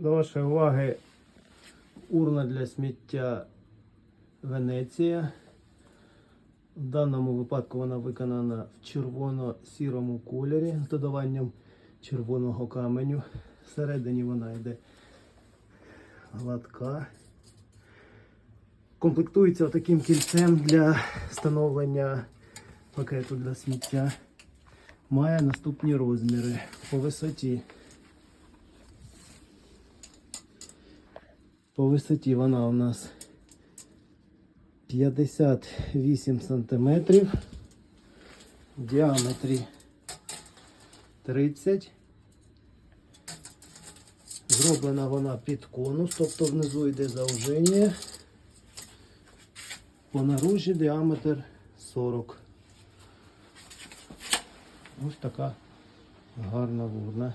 До вашої уваги урна для сміття Венеція. В даному випадку вона виконана в червоно-сірому кольорі з додаванням червоного каменю. Всередині вона йде гладка. Комплектується таким кільцем для встановлення пакету для сміття. Має наступні розміри по висоті. По висоті вона у нас 58 сантиметрів, в діаметрі 30. Зроблена вона під конус, тобто внизу йде зауження. По наружі діаметр 40. Ось така гарна вурна.